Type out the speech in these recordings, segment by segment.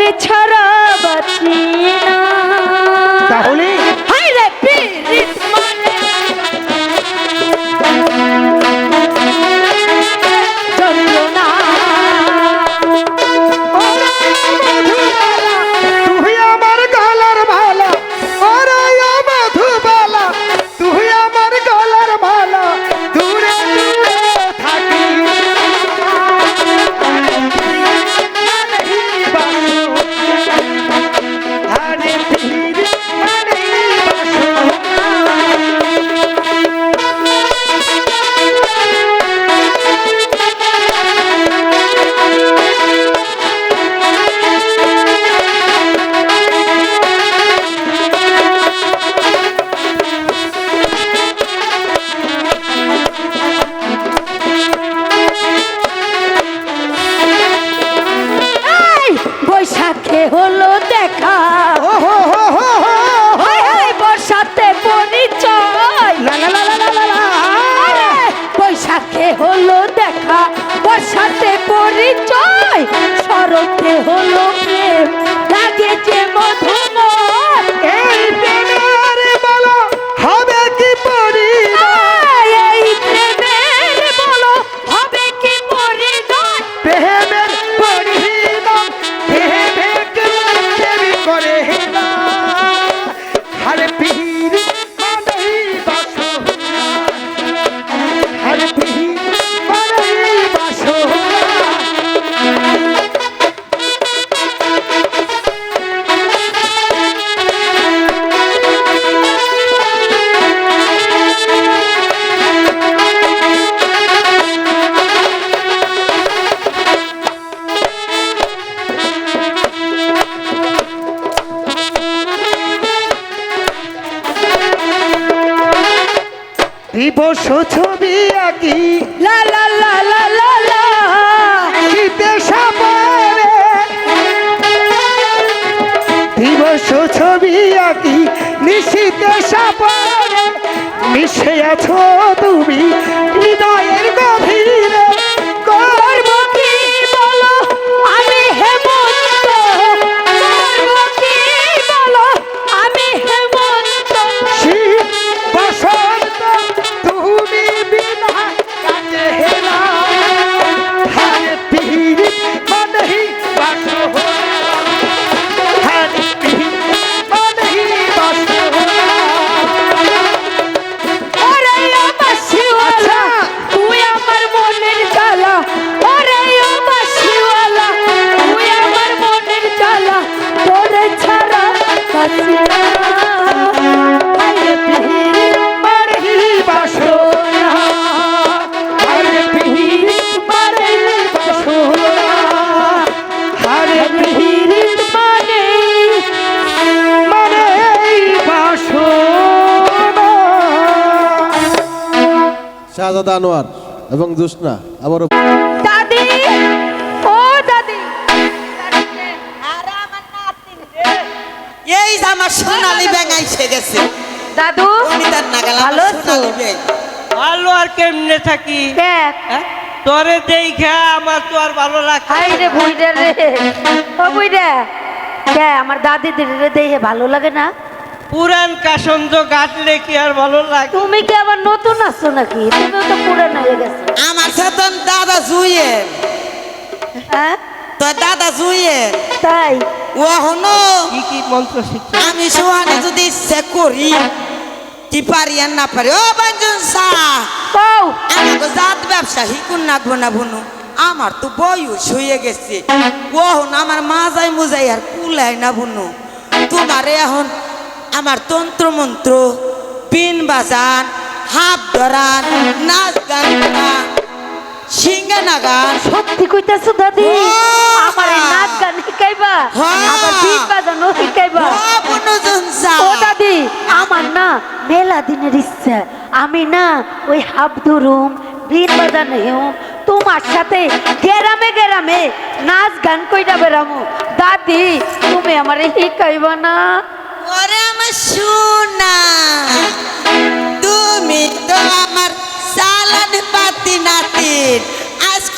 তোরে ছাড়া হলো দেখা দিবস ছবি আঁকি। লা লা লা লা লা লা। সাপরে দিবস ছবি আঁকি নিশীতে সাপরে মিশে আছো তুমি শাহজাদা আনোয়ার এবং জোসনা ব্যাঙ গেছে। দাদু অনিতার নাগাল ভালো আছো? ভালো আর কেমনে থাকি? দেখ। হ্যাঁ? তোরে দেখা আমার তো আর ভালো লাগছে হাই রে বুইডা রে। ও বুইডা কে আমার দাদিদের রে দেখে ভালো লাগে না। পুরান কাসন্দ গাটলে কি আর ভালো লাগে? তুমি কি আবার নতুন আসছো নাকি? তুমি তো পুরান হয়ে গেছো। আমার সাথে দাদা জুয়ে হ্যাঁ? তোর দাদা জুয়ে তাই। ও হনো কি কি মন্ত্র শিখছে? আমি যদি ইচ্ছে করি কি পারি আর না পারি? ও বাঞ্জন জাত ব্যবসা হিকুন নাকবো না বুনু। আমার তো বয়স হয়ে গেছে। ও হন আমার মাজাই মুজাই আর কুলাই না বুনু। তোমারে এখন আমার তন্ত্র মন্ত্র পিন বাজান হাত ধরান নাচ গান করা, সিঙ্গা নাগান। সত্যি কইতাছো দাদি! আমার নাচ গান শিখাইবা। আমার বিট বাজানো শিখাইবা? ও দাদি আমার না মেলা দিনের ইচ্ছা। আমি না ওই হাফ ধরুম বিন বাজানো হেউ তোমার সাথে গেরামে গেরামে নাচ গান কইরা বেড়ামু। দাদি তুমি আমারে শিখাইবা না। ওরে আমার সোনা তুমি তো আমার সালান পাতি নাতিন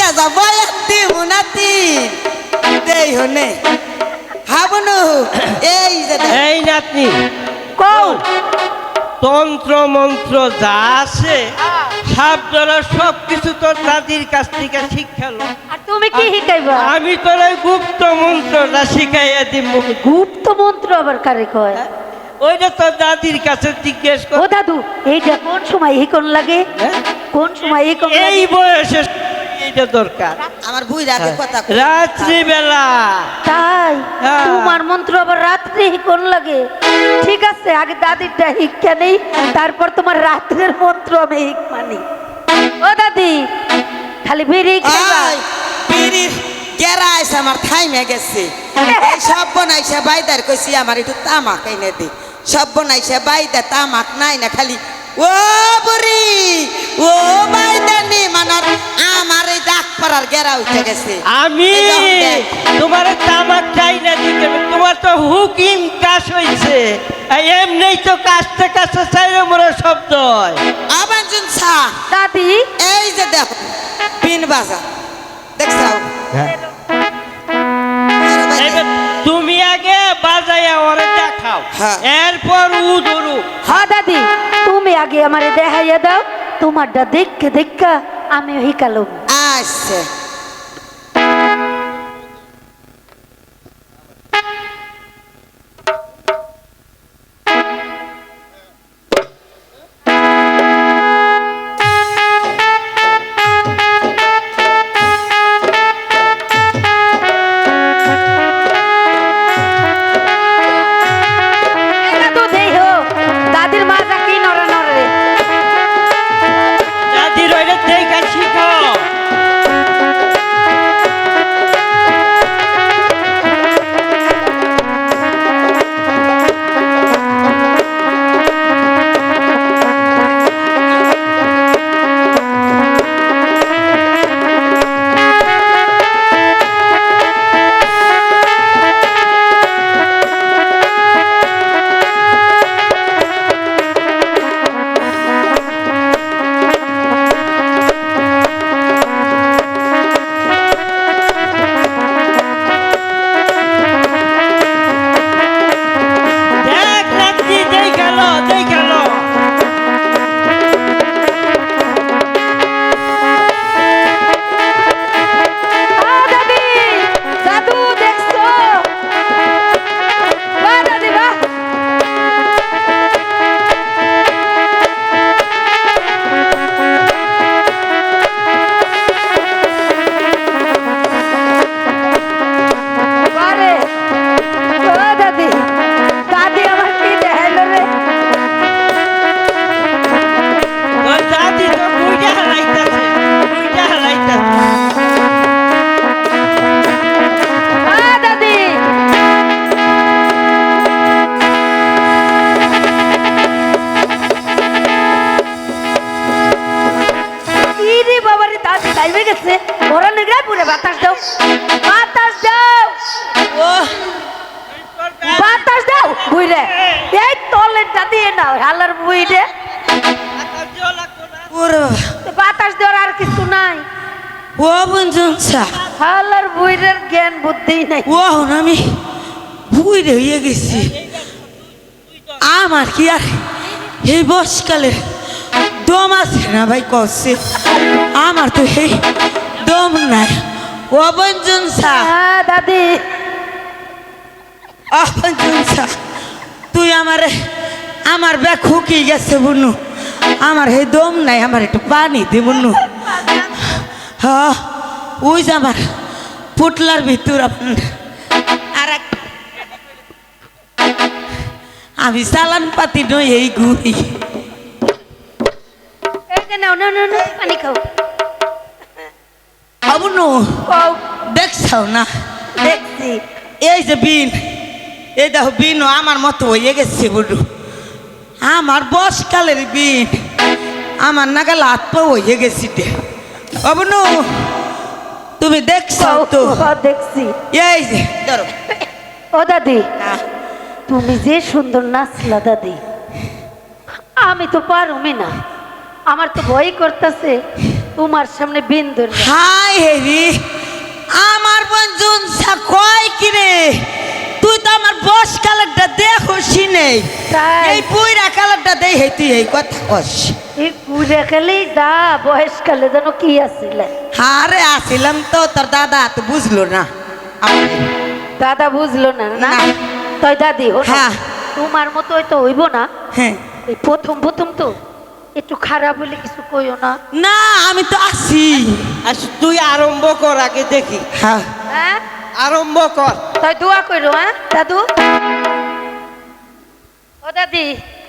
আজকে যাব একটি নাতিন দেই হনে হ্যাঁ বনু এই যে দেখ। এই নাতনি কও। তন্ত্র মন্ত্র যা আছে সাপ ধরা সব কিছু তোর দাদির কাছ থেকে শিক্ষালো আর তুমি কি শিখাইবা? আমি তোর গুপ্ত মন্ত্রটা শিখাইয়া দিব গুপ্ত মন্ত্র আবার কারে কয়? ওইটা তোর দাদির কাছে জিজ্ঞেস কর। ও দাদু এইটা কোন সময় হিকন লাগে? হ্যাঁ? কোন সময় হিকন এই বয়সে এইটা দরকার। আমার বুই রাতে কথা কই। রাত্রিবেলা। তাই হ্যাঁ। তোমার মন্ত্র আবার রাত্রে হিকন লাগে? ঠিক আছে আগে দাদিরটা হিক্কা নেই তারপর তোমার রাত্রের মন্ত্র আমি হিক মানি। ও দাদি খালি বিড়ি গেরা আইসে আমার থাইমে গেছে। এই সব বনাইছে বাইদার কইছি আমার একটু তামাক এনে দে। সব বনাইছে বাইদা তামাক নাই না খালি ও বুড়ি ও বাইদানি মানার আমার এই ডাক পাড়ার গেরা উঠে গেছে। আমি। তোমার তামাক চাই না দিতে তোমার তো হুকিম কাজ হয়েছে আর এমনি তো কাছতে কাছতে চাইলে মোর শব্দ হয়। আবার জুনসা দাদি। এই যে দেখো পিন বাজা। দেখছাও? তুমি আগে বাজাইয়া ওরে দেখাও হ্যাঁ। আমারে দেখাইয়া দাও তোমারটা দেখকে দেখা আমি হিকালো আচ্ছা। হালার বুইরে বাতাস দেওয়ার আর কিছু নাই। ও বঞ্জনসা হালার বুইরের জ্ঞান বুদ্ধি নাই। ও আমি বুই হয়ে গেছি। আমার কি আর এই বসকালে দম আছে না ভাই কষে আমার তো এই দম নাই। ও বঞ্জনসা হ্যাঁ দাদি। ও বঞ্জনসা তুই আমারে আমার ব্যাগ হুকি গেছে বুনু। আমার হে দম নাই আমার একটু পানি দে বুনু। হ্যাঁ ওই যে আমার পুটলার ভিতর আর আমি চালান পাতি নই এই গুড়ি। এই নাও নাও, পানি খাও। দেখছাও না? দেখছি। এই যে বিন এই দেখো বিন আমার মতো হয়ে গেছে বুডু আমার বসকালের বিন আমার নাগাল হাত পা হয়ে গেছি অবনু তুমি দেখছাও তো? দেখছি। এই যে ধরো। ও দাদি তুমি যে সুন্দর নাচলা দাদি আমি তো পারুমি না। আমার তো ভয় করতেছে তোমার সামনে বিন্দু হাই হেরি আমার বন্ধুন কয় কিরে? তুই বেশি নেই। তাই? এই পুইরা কালারটা দেই হে তুই এই কথা কস। এই ঘুরে খেলেই যা বয়সকালে যেন কি আসছিলে হারে আসিলাম তো তোর দাদা তো বুঝলো না। দাদা বুঝলো না না। তাই দাদি হো হ্যাঁ। তোমার মতো তো হইব না? হ্যাঁ। এই প্রথম প্রথম তো একটু খারাপ হলে কিছু কইও না। না আমি তো আছি আর তুই আরম্ভ কর আগে দেখি। হ্যাঁ। হ্যাঁ? আরম্ভ কর। তাই দোয়া করো হ্যাঁ? দাদু? ও দাদি